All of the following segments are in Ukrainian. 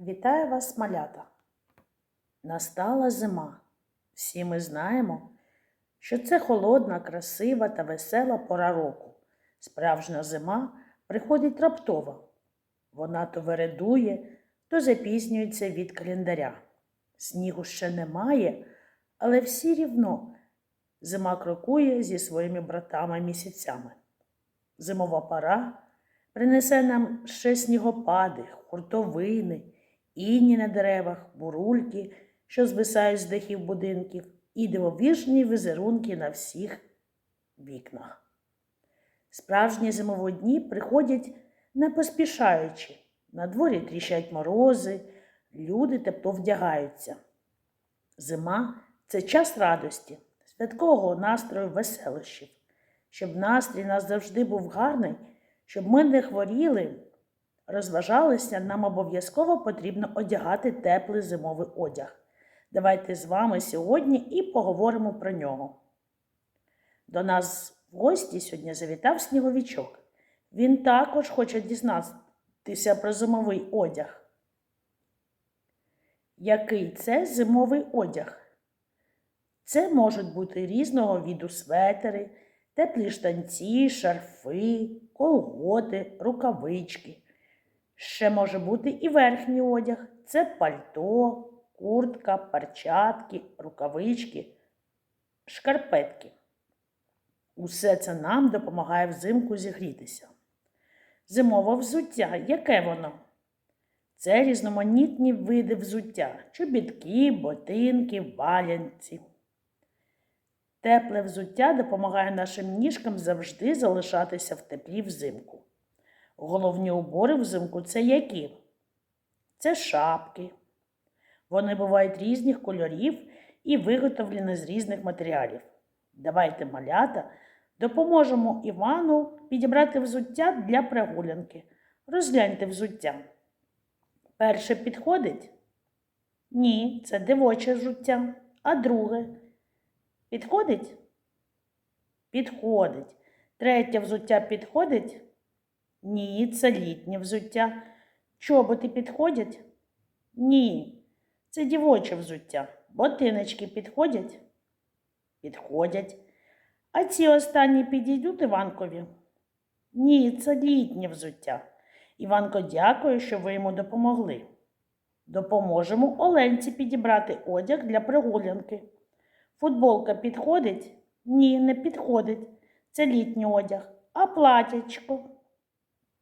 Вітаю вас, малята! Настала зима. Всі ми знаємо, що це холодна, красива та весела пора року. Справжня зима приходить раптово. Вона то вередує, то запізнюється від календаря. Снігу ще немає, але всі рівно зима крокує зі своїми братами-місяцями. Зимова пора принесе нам ще снігопади, хуртовини, іні на деревах, бурульки, що звисають з дахів будинків, і дивовижні візерунки на всіх вікнах. Справжні зимові дні приходять не поспішаючи. На дворі тріщать морози, люди тепло вдягаються. Зима це час радості, святкового настрою веселощів, щоб настрій нас завжди був гарний, щоб ми не хворіли, розважалися, нам обов'язково потрібно одягати теплий зимовий одяг. Давайте з вами сьогодні і поговоримо про нього. До нас в гості сьогодні завітав сніговичок. Він також хоче дізнатися про зимовий одяг. Який це зимовий одяг? Це можуть бути різного віду светери, теплі штанці, шарфи, колготи, рукавички. Ще може бути і верхній одяг це пальто, куртка, перчатки, рукавички, шкарпетки. Усе це нам допомагає взимку зігрітися. Зимове взуття, яке воно? Це різноманітні види взуття чобітки, ботинки, валянці. Тепле взуття допомагає нашим ніжкам завжди залишатися в теплі взимку. Головні убори взимку це які? Це шапки. Вони бувають різних кольорів і виготовлені з різних матеріалів. Давайте малята допоможемо Івану підібрати взуття для прогулянки. Розгляньте взуття. Перше підходить? Ні, це дивоче взуття. А друге підходить? Підходить. Третє взуття підходить? Ні, це літнє взуття. Чоботи підходять? Ні, це дівоче взуття. Ботиночки підходять? Підходять. А ці останні підійдуть Іванкові? Ні, це літнє взуття. Іванко дякую, що ви йому допомогли. Допоможемо Оленці підібрати одяг для прогулянки. Футболка підходить? Ні, не підходить. Це літній одяг. А платячко?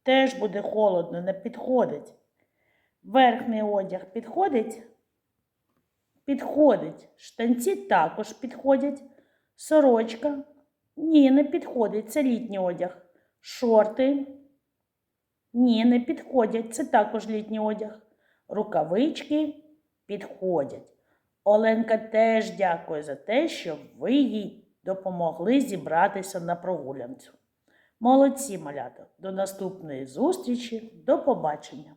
Теж буде холодно, не підходить. Верхній одяг підходить? Підходить. Штанці також підходять. Сорочка? Ні, не підходить. Це літній одяг. Шорти? Ні, не підходять. Це також літній одяг. Рукавички підходять. Оленка теж дякує за те, що ви їй допомогли зібратися на прогулянцю. Молодці, малята! До наступної зустрічі, до побачення!